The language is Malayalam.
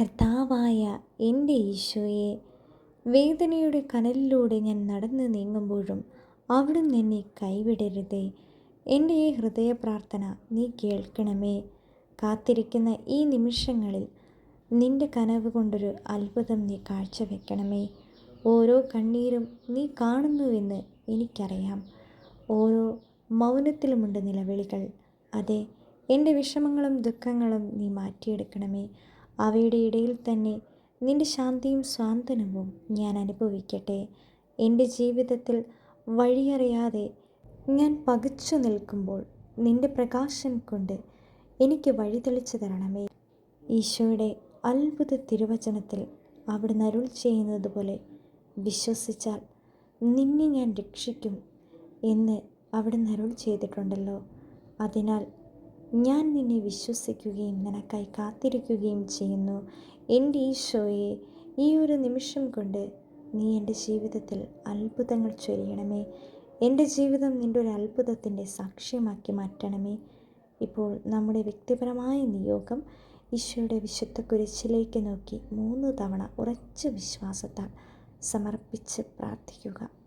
കർത്താവായ എന്റെ ഈശോയെ വേദനയുടെ കനലിലൂടെ ഞാൻ നടന്നു നീങ്ങുമ്പോഴും അവിടുന്ന് എന്നെ കൈവിടരുതേ. എന്റെ ഈ ഹൃദയ പ്രാർത്ഥന നീ കേൾക്കണമേ. കാത്തിരിക്കുന്ന ഈ നിമിഷങ്ങളിൽ നിന്റെ കനവ് കൊണ്ടൊരു അത്ഭുതം നീ കാഴ്ചവെക്കണമേ. ഓരോ കണ്ണീരും നീ കാണുന്നുവെന്ന് എനിക്കറിയാം. ഓരോ മൗനത്തിലുമുണ്ട് നിലവിളികൾ. അതെ എന്റെ വിഷമങ്ങളും ദുഃഖങ്ങളും നീ മാറ്റിയെടുക്കണമേ. അവയുടെ ഇടയിൽ തന്നെ നിന്റെ ശാന്തിയും സ്വാന്തനവും ഞാൻ അനുഭവിക്കട്ടെ. എന്റെ ജീവിതത്തിൽ വഴിയറിയാതെ ഞാൻ പകച്ചു നിൽക്കുമ്പോൾ നിന്റെ പ്രകാശം കൊണ്ട് എനിക്ക് വഴി തെളിച്ചു തരണമേ. ഈശോയുടെ അത്ഭുത തിരുവചനത്തിൽ അവിടുന്ന് അരുൾ ചെയ്യുന്നത് പോലെ വിശ്വസിച്ചാൽ നിന്നെ ഞാൻ രക്ഷിക്കും എന്ന് അവിടുന്ന് അരുൾ ചെയ്തിട്ടുണ്ടല്ലോ. അതിനാൽ ഞാൻ നിന്നെ വിശ്വസിക്കുകയും നിനക്കായി കാത്തിരിക്കുകയും ചെയ്യുന്നു. എന്റെ ഈശോയെ ഈ ഒരു നിമിഷം കൊണ്ട് നീ എന്റെ ജീവിതത്തിൽ അത്ഭുതങ്ങൾ ചൊരിയണമേ. എന്റെ ജീവിതം നിന്റെ ഒരു അത്ഭുതത്തിന്റെ സാക്ഷ്യമാക്കി മാറ്റണമേ. ഇപ്പോൾ നമ്മുടെ വ്യക്തിപരമായ നിയോഗം ഈശോയുടെ വിശുദ്ധ കുരിശിലേക്ക് നോക്കി മൂന്ന് തവണ ഉറച്ച വിശ്വാസത്താൽ സമർപ്പിച്ച് പ്രാർത്ഥിക്കുക.